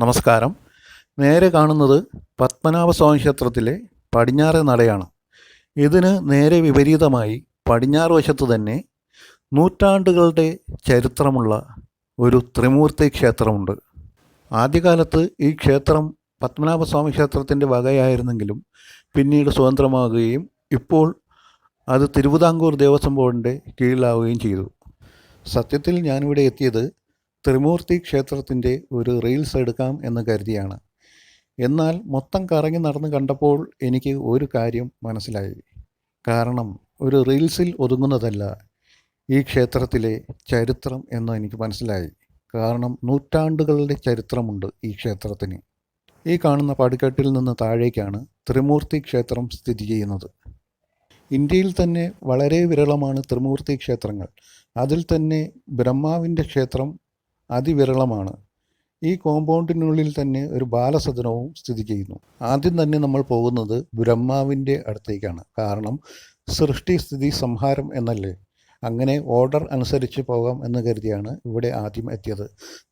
നമസ്കാരം. നേരെ കാണുന്നത് പത്മനാഭസ്വാമി ക്ഷേത്രത്തിലെ പടിഞ്ഞാറേ നടയാണ്. ഇതിന് നേരെ വിപരീതമായി പടിഞ്ഞാറ് വശത്ത് തന്നെ നൂറ്റാണ്ടുകളുടെ ചരിത്രമുള്ള ഒരു ത്രിമൂർത്തി ക്ഷേത്രമുണ്ട്. ആദ്യകാലത്ത് ഈ ക്ഷേത്രം പത്മനാഭസ്വാമി ക്ഷേത്രത്തിന്റെ വകയായിരുന്നെങ്കിലും പിന്നീട് സ്വതന്ത്രമാകുകയും ഇപ്പോൾ അത് തിരുവിതാംകൂർ ദേവസ്വം ബോർഡിന്റെ കീഴിലാവുകയും ചെയ്തു. സത്യത്തിൽ ഞാനിവിടെ എത്തിയത് ത്രിമൂർത്തി ക്ഷേത്രത്തിന്റെ ഒരു റീൽസ് എടുക്കാം എന്ന് കരുതിയാണ്. എന്നാൽ മൊത്തം കറങ്ങി നടന്ന് കണ്ടപ്പോൾ എനിക്ക് ഒരു കാര്യം മനസ്സിലായി. കാരണം ഒരു റീൽസിൽ ഒതുങ്ങുന്നതല്ല ഈ ക്ഷേത്രത്തിലെ ചരിത്രം എന്ന് എനിക്ക് മനസ്സിലായി. കാരണം നൂറ്റാണ്ടുകളുടെ ചരിത്രമുണ്ട് ഈ ക്ഷേത്രത്തിന്. ഈ കാണുന്ന പടിക്കെട്ടിൽ നിന്ന് താഴേക്കാണ് ത്രിമൂർത്തി ക്ഷേത്രം സ്ഥിതി ചെയ്യുന്നത്. ഇന്ത്യയിൽ തന്നെ വളരെ വിരളമാണ് ത്രിമൂർത്തി ക്ഷേത്രങ്ങൾ. അതിൽ തന്നെ ബ്രഹ്മാവിന്റെ ക്ഷേത്രം അതിവിരളമാണ്. ഈ കോമ്പൗണ്ടിനുള്ളിൽ തന്നെ ഒരു ബാലസദനവും സ്ഥിതി ചെയ്യുന്നു. ആദ്യം തന്നെ നമ്മൾ പോകുന്നത് ബ്രഹ്മാവിന്റെ അടുത്തേക്കാണ്. കാരണം സൃഷ്ടി സ്ഥിതി സംഹാരം എന്നല്ലേ? അങ്ങനെ ഓർഡർ അനുസരിച്ച് പോകാം എന്ന് കരുതിയാണ് ഇവിടെ ആദ്യം എത്തിയത്.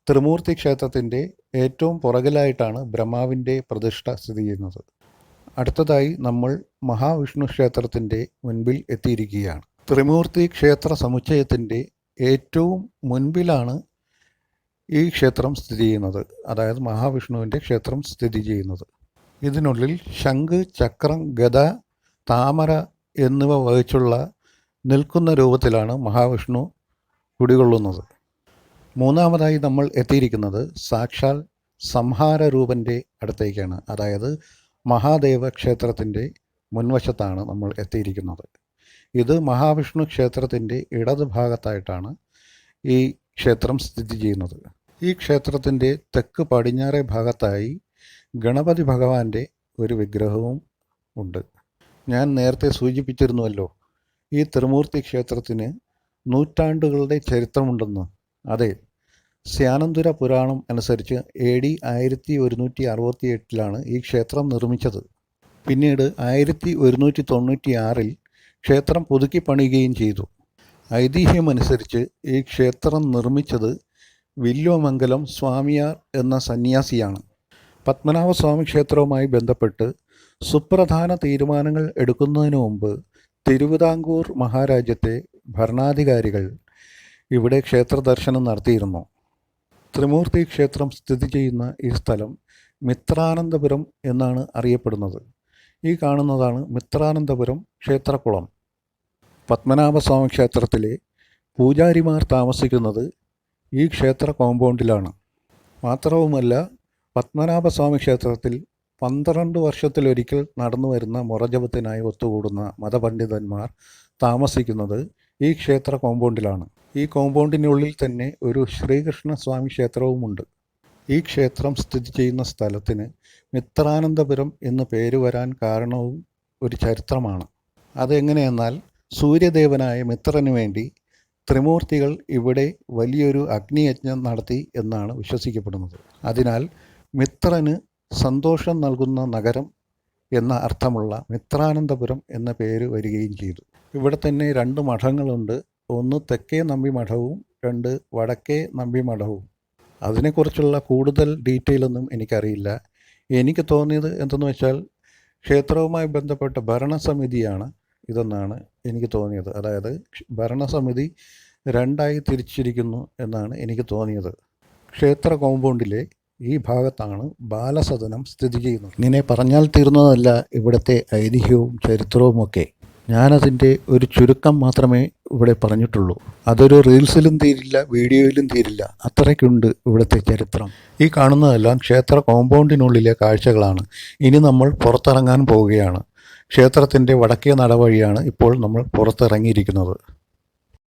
ത്രിമൂർത്തി ക്ഷേത്രത്തിന്റെ ഏറ്റവും പുറകിലായിട്ടാണ് ബ്രഹ്മാവിന്റെ പ്രതിഷ്ഠ സ്ഥിതി ചെയ്യുന്നത്. അടുത്തതായി നമ്മൾ മഹാവിഷ്ണു ക്ഷേത്രത്തിന്റെ മുൻപിൽ എത്തിയിരിക്കുകയാണ്. ത്രിമൂർത്തി ക്ഷേത്ര സമുച്ചയത്തിന്റെ ഏറ്റവും മുൻപിലാണ് ഈ ക്ഷേത്രം സ്ഥിതി ചെയ്യുന്നത് അതായത് മഹാവിഷ്ണുവിന്റെ ക്ഷേത്രം സ്ഥിതി ചെയ്യുന്നത്. ഇതിനുള്ളിൽ ശംഖ് ചക്രം ഗദ താമര എന്നിവ വഹിച്ചുള്ള നിൽക്കുന്ന രൂപത്തിലാണ് മഹാവിഷ്ണു കുടികൊള്ളുന്നത്. മൂന്നാമതായി നമ്മൾ എത്തിയിരിക്കുന്നത് സാക്ഷാൽ സംഹാര രൂപന്റെ അടുത്തേക്കാണ് അതായത് മഹാദേവ ക്ഷേത്രത്തിന്റെ മുൻവശത്താണ് നമ്മൾ എത്തിയിരിക്കുന്നത്. ഇത് മഹാവിഷ്ണു ക്ഷേത്രത്തിന്റെ ഇടത് ഭാഗത്തായിട്ടാണ് ഈ ക്ഷേത്രം സ്ഥിതി ചെയ്യുന്നത്. ഈ ക്ഷേത്രത്തിന്റെ തെക്ക് പടിഞ്ഞാറേ ഭാഗത്തായി ഗണപതി ഭഗവാന്റെ ഒരു വിഗ്രഹവും ഉണ്ട്. ഞാൻ നേരത്തെ സൂചിപ്പിച്ചിരുന്നുവല്ലോ ഈ ത്രിമൂർത്തി ക്ഷേത്രത്തിന് നൂറ്റാണ്ടുകളുടെ ചരിത്രമുണ്ടെന്ന്. അതെ സ്യാനന്തുര പുരാണം അനുസരിച്ച് എ ഡി ആയിരത്തി ഒരുന്നൂറ്റി അറുപത്തി എട്ടിലാണ് ഈ ക്ഷേത്രം നിർമ്മിച്ചത്. പിന്നീട് ആയിരത്തി ഒരുന്നൂറ്റി തൊണ്ണൂറ്റി ആറിൽ ക്ഷേത്രം പുതുക്കി പണിയുകയും ചെയ്തു. ഐതിഹ്യമനുസരിച്ച് ഈ ക്ഷേത്രം നിർമ്മിച്ചത് വില്വമംഗലം സ്വാമിയാർ എന്ന സന്യാസിയാണ്. പത്മനാഭസ്വാമി ക്ഷേത്രവുമായി ബന്ധപ്പെട്ട് സുപ്രധാന തീരുമാനങ്ങൾ എടുക്കുന്നതിന് മുമ്പ് തിരുവിതാംകൂർ മഹാരാജ്യത്തെ ഭരണാധികാരികൾ ഇവിടെ ക്ഷേത്ര ദർശനം നടത്തിയിരുന്നു. ത്രിമൂർത്തി ക്ഷേത്രം സ്ഥിതി ചെയ്യുന്ന ഈ സ്ഥലം മിത്രാനന്തപുരം എന്നാണ് അറിയപ്പെടുന്നത്. ഈ കാണുന്നതാണ് മിത്രാനന്തപുരം ക്ഷേത്രക്കുളം. പത്മനാഭസ്വാമി ക്ഷേത്രത്തിലെ പൂജാരിമാർ താമസിക്കുന്നത് ഈ ക്ഷേത്ര കോമ്പൗണ്ടിലാണ് മാത്രവുമല്ല പത്മനാഭസ്വാമി ക്ഷേത്രത്തിൽ പന്ത്രണ്ട് വർഷത്തിലൊരിക്കൽ നടന്നു വരുന്ന മുറജപത്തിനായി ഒത്തുകൂടുന്ന മതപണ്ഡിതന്മാർ താമസിക്കുന്നത് ഈ ക്ഷേത്ര കോമ്പൗണ്ടിലാണ് ഈ കോമ്പൗണ്ടിനുള്ളിൽ തന്നെ ഒരു ശ്രീകൃഷ്ണ സ്വാമി ക്ഷേത്രവുമുണ്ട്. ഈ ക്ഷേത്രം സ്ഥിതി ചെയ്യുന്ന സ്ഥലത്തിന് മിത്രാനന്തപുരം എന്ന് പേര് വരാൻ കാരണവും ഒരു ചരിത്രമാണ്. അതെങ്ങനെയെന്നാൽ സൂര്യദേവനായ മിത്രന് വേണ്ടി ത്രിമൂർത്തികൾ ഇവിടെ വലിയൊരു അഗ്നിയജ്ഞം നടത്തി എന്നാണ് വിശ്വസിക്കപ്പെടുന്നത്. അതിനാൽ മിത്രന് സന്തോഷം നൽകുന്ന നഗരം എന്ന അർത്ഥമുള്ള മിത്രാനന്തപുരം എന്ന പേര് വരികയും ചെയ്തു. ഇവിടെ തന്നെ രണ്ട് മഠങ്ങളുണ്ട്. ഒന്ന് തെക്കേ നമ്പി മഠവും രണ്ട് വടക്കേ നമ്പി മഠവും. അതിനെക്കുറിച്ചുള്ള കൂടുതൽ ഡീറ്റെയിൽ ഒന്നും എനിക്കറിയില്ല. എനിക്ക് തോന്നിയത് എന്തെന്ന് വെച്ചാൽ ക്ഷേത്രവുമായി ബന്ധപ്പെട്ട ഭരണസമിതിയാണ്. ഇതെന്നാണ് എനിക്ക് തോന്നിയത്. അതായത് ഭരണസമിതി രണ്ടായി തിരിച്ചിരിക്കുന്നു എന്നാണ് എനിക്ക് തോന്നിയത്. ക്ഷേത്ര കോമ്പൗണ്ടിലെ ഈ ഭാഗത്താണ് ബാലസദനം സ്ഥിതി ചെയ്യുന്നത്. ഇങ്ങനെ പറഞ്ഞാൽ തീർന്നതല്ല ഇവിടുത്തെ ഐതിഹ്യവും ചരിത്രവുമൊക്കെ ഞാനതിന്റെ ഒരു ചുരുക്കം മാത്രമേ ഇവിടെ പറഞ്ഞിട്ടുള്ളൂ. അതൊരു റീൽസിലും തീരില്ല വീഡിയോയിലും തീരില്ല. അത്രയ്ക്കുണ്ട് ഇവിടുത്തെ ചരിത്രം. ഈ കാണുന്നതെല്ലാം ക്ഷേത്ര കോമ്പൗണ്ടിനുള്ളിലെ കാഴ്ചകളാണ്. ഇനി നമ്മൾ പുറത്തിറങ്ങാൻ പോവുകയാണ്. ക്ഷേത്രത്തിന്റെ വടക്കേ നടവഴിയാണ് ഇപ്പോൾ നമ്മൾ പുറത്തിറങ്ങിയിരിക്കുന്നത്.